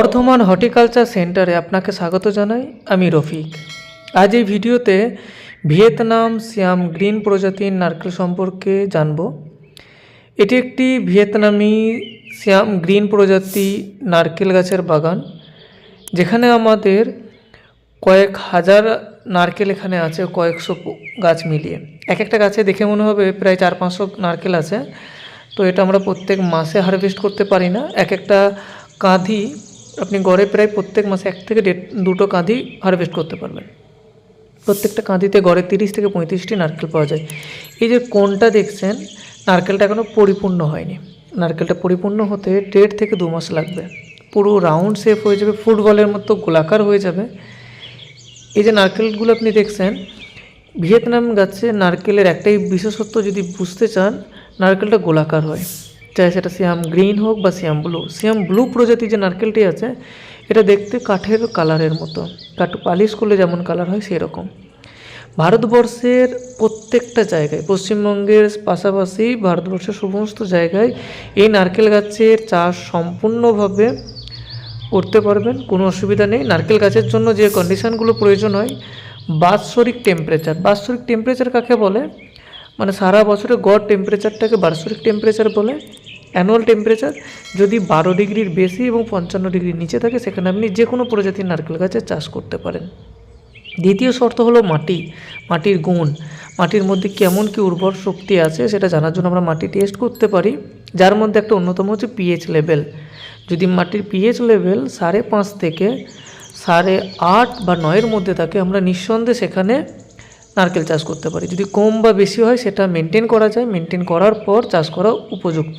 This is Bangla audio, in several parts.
বর্ধমান হর্টিকালচার সেন্টারে আপনাকে স্বাগত জানাই, আমি রফিক। আজ এই ভিডিওতে ভিয়েতনাম সিয়াম গ্রিন প্রজাতির নারকেল সম্পর্কে জানব। এটি একটি ভিয়েতনামি সিয়াম গ্রিন প্রজাতি নারকেল গাছের বাগান, যেখানে আমাদের কয়েক হাজার নারকেল এখানে আছে, কয়েকশো গাছ মিলিয়ে। এক একটা গাছে দেখে মনে হবে প্রায় চার পাঁচশো নারকেল আছে। তো এটা আমরা প্রত্যেক মাসে হারভেস্ট করতে পারি না। এক একটা কাঁধি আপনি গড়ে প্রায় প্রত্যেক মাসে এক থেকে দেড়, দুটো কাঁধি হারভেস্ট করতে পারবেন। প্রত্যেকটা কাঁদিতে গড়ে তিরিশ থেকে পঁয়ত্রিশটি নারকেল পাওয়া যায়। এই যে কোনটা দেখছেন, নারকেলটা এখনও পরিপূর্ণ হয়নি। নারকেলটা পরিপূর্ণ হতে দেড় থেকে দু মাস লাগবে। পুরো রাউন্ড শেপ হয়ে যাবে, ফুটবলের মতো গোলাকার হয়ে যাবে। এই যে নারকেলগুলো আপনি দেখছেন, ভিয়েতনাম গাছে নারকেলের একটাই বিশেষত্ব যদি বুঝতে চান, নারকেলটা গোলাকার হয়। চাই সেটা সিয়াম গ্রিন হোক বা সিয়াম ব্লু। সিয়াম ব্লু প্রজাতির যে নারকেলটি আছে, এটা দেখতে কাঠের কালারের মতো। কাঠ পালিশ করলে যেমন কালার হয়, সেরকম। ভারতবর্ষের প্রত্যেকটা জায়গায়, পশ্চিমবঙ্গের পাশাপাশি ভারতবর্ষের সমস্ত জায়গায় এই নারকেল গাছের চাষ সম্পূর্ণভাবে করতে পারবেন, কোনো অসুবিধা নেই। নারকেল গাছের জন্য যে কন্ডিশনগুলো প্রয়োজন হয়, বাৎসরিক টেম্পারেচার বাৎসরিক টেম্পারেচার কাকে বলে? মানে সারা বছরে গড় টেম্পারেচারটাকে বাৎসরিক টেম্পারেচার বলে। অ্যানুয়াল টেম্পারেচার যদি বারো ডিগ্রির বেশি এবং পঞ্চান্ন ডিগ্রির নিচে থাকে, সেখানে আপনি যে কোনো প্রজাতির নারকেল গাছের চাষ করতে পারেন। দ্বিতীয় শর্ত হলো মাটি, মাটির গুণ। মাটির মধ্যে কেমন কি উর্বর শক্তি আছে সেটা জানার জন্য আমরা মাটি টেস্ট করতে পারি। যার মধ্যে একটা অন্যতম হচ্ছে পিএইচ লেভেল যদি মাটির পিএইচ লেভেল সাড়ে পাঁচ থেকে সাড়ে আট বা নয়ের মধ্যে থাকে, আমরা নিঃসন্দেহে সেখানে নারকেল চাষ করতে পারি। যদি কম বা বেশি হয়, সেটা মেনটেন করা যায়। মেনটেন করার পর চাষ করা উপযুক্ত।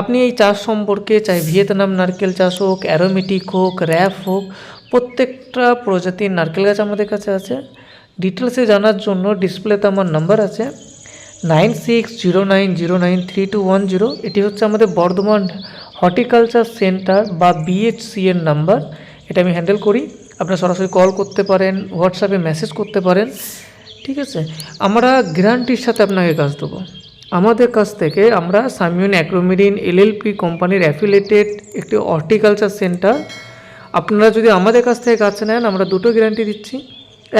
আপনি এই চাষ সম্পর্কে চাই, ভিয়েতনাম নারকেল চাষ হোক, অ্যারোমেটিক হোক র্যাপ হোক, প্রত্যেকটা প্রজাতির নারকেল গাছ আমাদের কাছে আছে। ডিটেলসে জানার জন্য ডিসপ্লেতে আমার নাম্বার আছে। Nine six zero nine zero nine three two one zero. এটি হচ্ছে আমাদের বর্ধমান হর্টিকালচার সেন্টার বা বিএইচসি এর নাম্বার। এটা আমি হ্যান্ডেল করি। আপনারা সরাসরি কল করতে পারেন, হোয়াটসঅ্যাপে মেসেজ করতে পারেন। ঠিক আছে? আমরা গ্যারান্টির সাথে আপনাকে কাজ দেবো। আমাদের কাছ থেকে আমরা সামিউন অ্যাগ্রোমেরিন এলএলপি কোম্পানির অ্যাফিলেটেড একটি হর্টিকালচার সেন্টার। আপনারা যদি আমাদের কাছ থেকে গাছ নেন, আমরা দুটো গ্যারান্টি দিচ্ছি।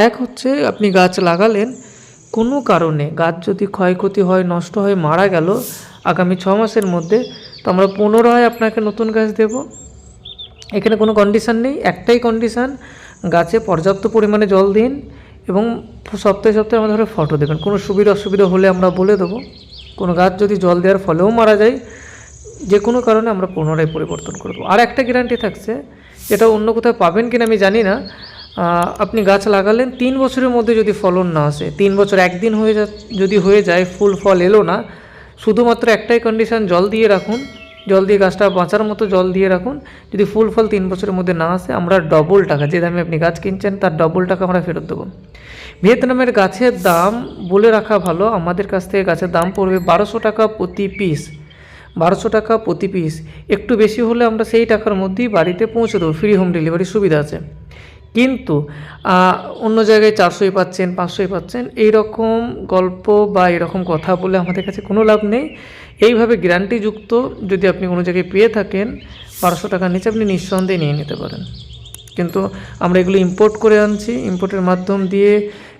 এক হচ্ছে, আপনি গাছ লাগালেন, কোনো কারণে গাছ যদি ক্ষয়ক্ষতি হয়, নষ্ট হয়, মারা গেল আগামী ছ মাসের মধ্যে, তো আমরা পুনরায় আপনাকে নতুন গাছ দেব। এখানে কোনো কন্ডিশান নেই, একটাই কন্ডিশান গাছে পর্যাপ্ত পরিমাণে জল দিন এবং সপ্তাহে সপ্তাহে আমাদের ফটো দেবেন। কোনো সুবিধা অসুবিধা হলে আমরা বলে দেবো। কোনো গাছ যদি জল দেওয়ার ফলেও মারা যায়, যে কোনো কারণে আমরা পুনরায় পরিবর্তন করব আর একটা গ্যারান্টি থাকছে, এটা অন্য কোথাও পাবেন কিনা আমি জানি না। আপনি গাছ লাগালেন, তিন বছরের মধ্যে যদি ফলন না আসে, তিন বছর একদিন হয়ে যা, যদি হয়ে যায়, ফুল ফল এলো না, শুধুমাত্র একটাই কন্ডিশন জল দিয়ে রাখুন জল দিয়ে গাছটা বাঁচার মতো জল দিয়ে রাখুন। যদি ফুল ফল তিন বছরের মধ্যে না আসে, আমরা ডবল টাকা, যে দামে আপনি গাছ কিনছেন, তার ডবল টাকা আমরা ফেরত দেবো। ভিয়েতনামের গাছের দাম বলে রাখা ভালো। আমাদের কাছ থেকে গাছের দাম পড়বে বারোশো টাকা প্রতি পিস বারোশো টাকা প্রতি পিস একটু বেশি হলে আমরা সেই টাকার মধ্যেই বাড়িতে পৌঁছে দেবো। ফ্রি হোম ডেলিভারির সুবিধা আছে। কিন্তু অন্য জায়গায় চারশোই পাচ্ছেন, পাঁচশোই পাচ্ছেন এই রকম গল্প বা এরকম কথা বলে আমাদের কাছে কোনো লাভ নেই। এইভাবে গ্যারান্টিযুক্ত যদি আপনি কোনো জায়গায় পেয়ে থাকেন, বারোশো টাকার নিচে আপনি নিঃসন্দেহে নিয়ে নিতে পারেন। কিন্তু আমরা এগুলো ইম্পোর্ট করে আনছি ইম্পোর্টের মাধ্যম দিয়ে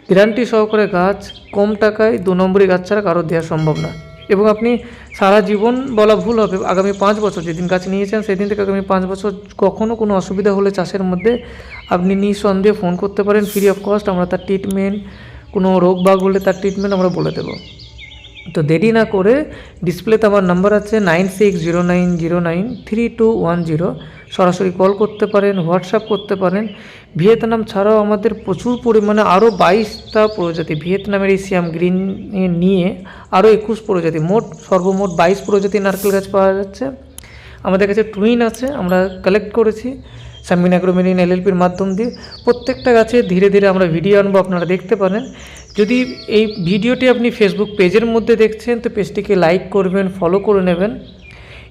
গ্যারান্টি সহকারে গাছ কম টাকায় দু নম্বরই গাছ ছাড়া কারও দেওয়া সম্ভব না। এবং আপনি সারা জীবন বলা ভুল হবে, আগামী পাঁচ বছর যেদিন গাছ নিয়েছেন, সেদিন থেকে আগামী পাঁচ বছর কখনও কোনো অসুবিধা হলে চাষের মধ্যে আপনি নিঃসন্দেহে ফোন করতে পারেন ফ্রি অফ কস্ট আমরা তার ট্রিটমেন্ট কোনো রোগ বাগ হলে তার ট্রিটমেন্ট আমরা বলে দেবো। তো দেরি না করে ডিসপ্লেতে আমার নাম্বার আছে nine six zero nine zero nine three two one zero সরাসরি কল করতে পারেন হোয়াটসঅ্যাপ করতে পারেন। ভিয়েতনাম ছাড়াও আমাদের প্রচুর পরিমাণে আরও বাইশটা প্রজাতি, ভিয়েতনামের এই সিয়াম গ্রিন নিয়ে আরও একুশ প্রজাতি, মোট সর্বমোট বাইশ প্রজাতি নারকেল গাছ পাওয়া যাচ্ছে। আমাদের কাছে টুইন আছে, আমরা কালেক্ট করেছি। সামিন অ্যাগ্রোমেরিন এলএলপির মাধ্যম দিয়ে প্রত্যেকটা গাছে ধীরে ধীরে আমরা ভিডিও আনব, আপনারা দেখতে পারেন। যদি এই ভিডিওটি আপনি ফেসবুক পেজের মধ্যে দেখছেন, তো পেজটিকে লাইক করবেন ফলো করে নেবেন।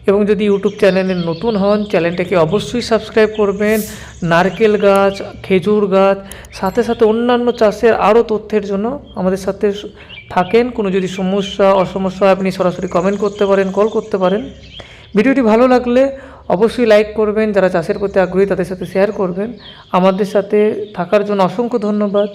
এবং যদি ইউটিউব চ্যানেলে নতুন হন চ্যানেলটাকে অবশ্যই সাবস্ক্রাইব করবেন। নারকেল গাছ, খেজুর গাছ, সাথে সাথে অন্যান্য চাষের আরও তথ্যের জন্য আমাদের সাথে থাকেন। কোনো যদি সমস্যা, অসমস্যা আপনি সরাসরি কমেন্ট করতে পারেন কল করতে পারেন। ভিডিওটি ভালো লাগলে অবশ্যই লাইক করবেন, যারা চাষের প্রতি আগ্রহী তাদের সাথে শেয়ার করবেন। আমাদের সাথে থাকার জন্য অসংখ্য ধন্যবাদ।